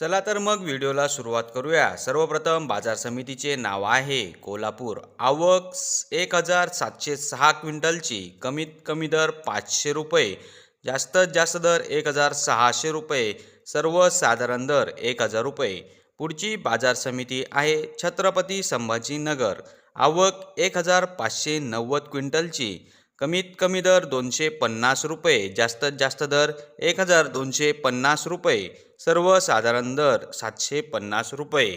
चला तर मग व्हिडिओला सुरुवात करूया. सर्वप्रथम बाजार समितीचे नाव आहे कोल्हापूर. आवक एक हजार सातशे सहा क्विंटलची कमीत कमी दर पाचशे रुपये. जास्तीत जास्त दर एक हजार सहाशे रुपये. सर्वसाधारण दर एक हजार रुपये. पुढची बाजार समिती आहे छत्रपती संभाजीनगर. आवक एक हजार पाचशे नव्वद क्विंटलची कमीत कमी दर दोनशे पन्नास रुपये जास्तीत जास्त दर एक हजार दोनशे पन्नास रुपये सर्वसाधारण दर सातशे पन्नास रुपये.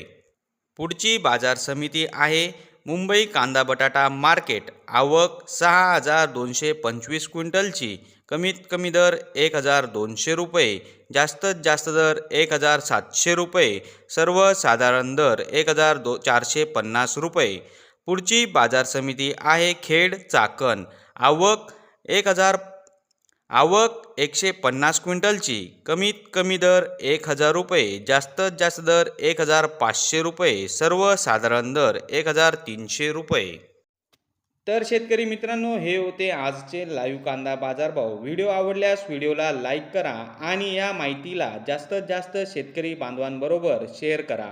पुढची बाजार समिती आहे मुंबई कांदा बटाटा मार्केट. आवक सहा हजार दोनशे पंचवीस क्विंटलची कमीत कमी दर एक हजार दोनशे रुपये जास्तीत जास्त दर एक हजार सातशे रुपये सर्वसाधारण दर एक हजार दो चारशे पन्नास रुपये. पुढची बाजार समिती आहे खेड चाकण. आवक एक हजार आवक एकशे पन्नास क्विंटलची. कमीत कमी दर एक हजार रुपये जास्तीत जास्त दर एक हजार पाचशे रुपये सर्वसाधारण दर एक हजार तीनशे रुपये. तर शेतकरी मित्रांनो हे होते आजचे लाईव्ह कांदा बाजारभाव. व्हिडिओ आवडल्यास व्हिडिओला लाईक करा आणि या माहितीला जास्तीत जास्त शेतकरी बांधवांबरोबर शेअर करा.